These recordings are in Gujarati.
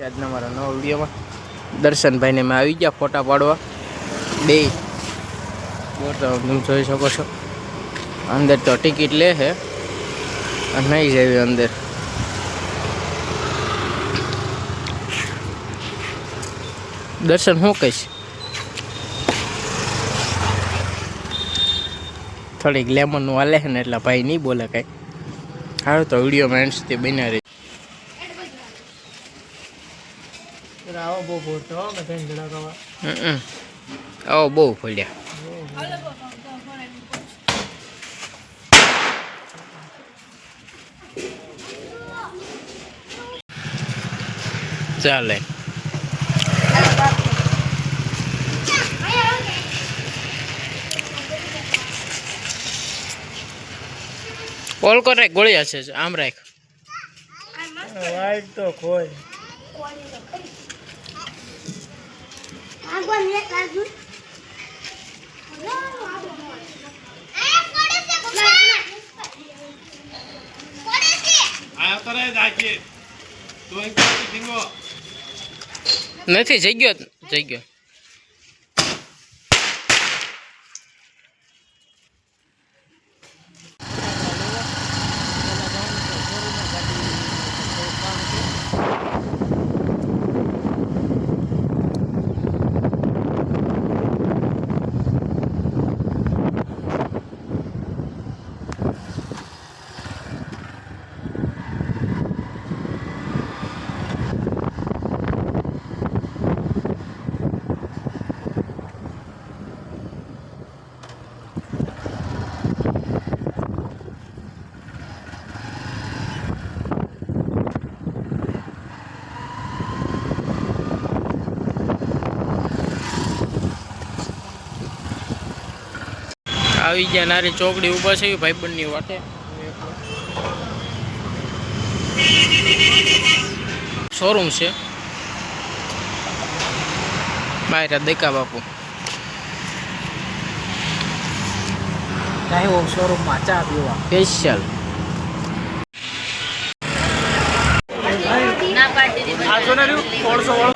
આજના મારા નવા વિડીયોમાં. દર્શનભાઈને મેં આવી ગયા ફોટા પાડવા. બે. તમે જોઈ શકો છો. અંદર તો ટિકિટ લે છે. અને નહીં જવી અંદર. દર્શન શું કહીશ? થોડીક લેમનનું હાલે છે ને એટલે ભાઈ નહીં બોલે કાંઈ. સારું તો વીડિયો સુધી બન્યા રહી આવો બહુ ફોટો ચાલે કોલ ત્રણ રાખ કવા હમ. આવો બહુ ફોડ્યા ચાલે. ઓલ કરે ગોળી હશે આમ રાખ. વાઈટ તો કાજુ નથી જઈ ગયો જઈ ગયો. આવી ગયા નારી ચોકડી ઊભા છે ભાઈબંધની વાટે. શોરૂમ છે. બહાર દેકા બાપુ. શોરૂમ શોરૂમમાં ચા પીવા. સ્પેશિયલ ને રહ્યું ત્રણસો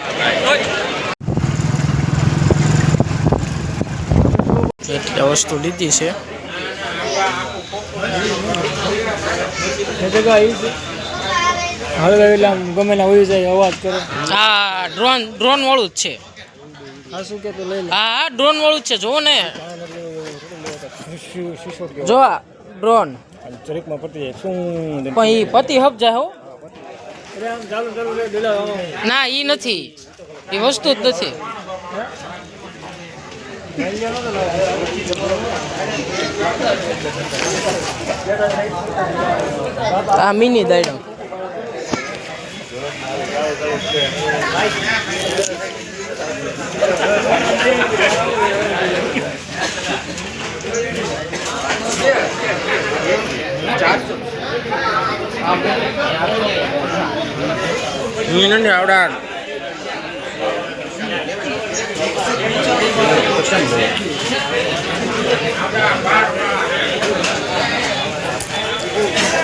એટલે વસ્તુ લીધી છે. ગમે ના જાય અવાજ કરે. હા ડ્રોન ડ્રોન વાળું જ છે. શું કે હા ડ્રોન વાળું જ છે જો ને. જો ડ્રોન ચરીકમાં પતી જાય શું પણ એ પતિ જાય હો. ના એ નથી. એ વસ્તુ જ નથી. આ મિની દાડમ નથી આવડા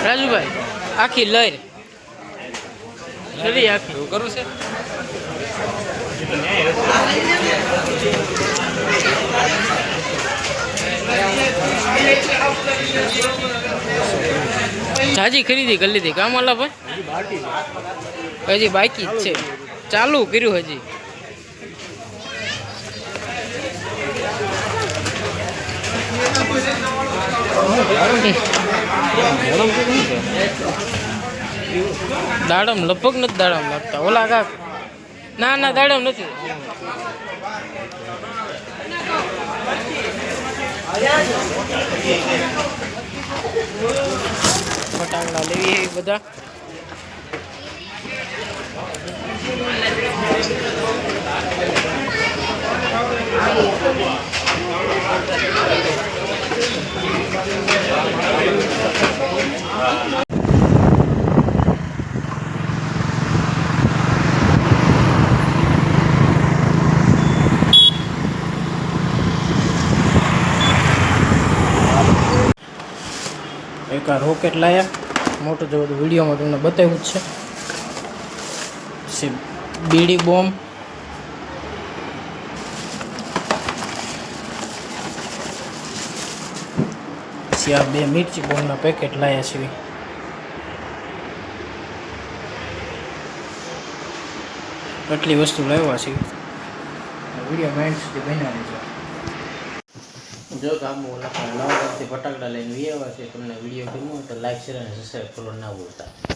રાજુભાઈ આખી લહેર ખરી આખી. કરું છે? જાજી ખરીદી કરી લીધી. કામ આલા ભાઈ હજી બાકી જ છે. ચાલુ કર્યું હજી. દાડમ લગભગ નથી દાડમ લાગતા. ઓલા કાક. ના ના દાડમ નથી. ફટાકડા લેવી બધા. એક આ રોકેટ લાયા. મોટો જો બધું વિડીયોમાં તમને બતાવ્યું જ છે. પછી બીડી બોમ્બ. પછી આ બે મિર્ચી બોમ્બના પેકેટ લાયા છીએ આટલી વસ્તુ લાવ્યા છે. વીડિયો માઇન્ડ સુધી બનાવી છે જો કામ ઓલા નવા ફટાકડા લઈને વી આવ્યા છે, તમને વીડિયો ગમ્યો તો લાઈક શેર અને સબસ્ક્રાઈબ કરવાનું ના ભૂલતા.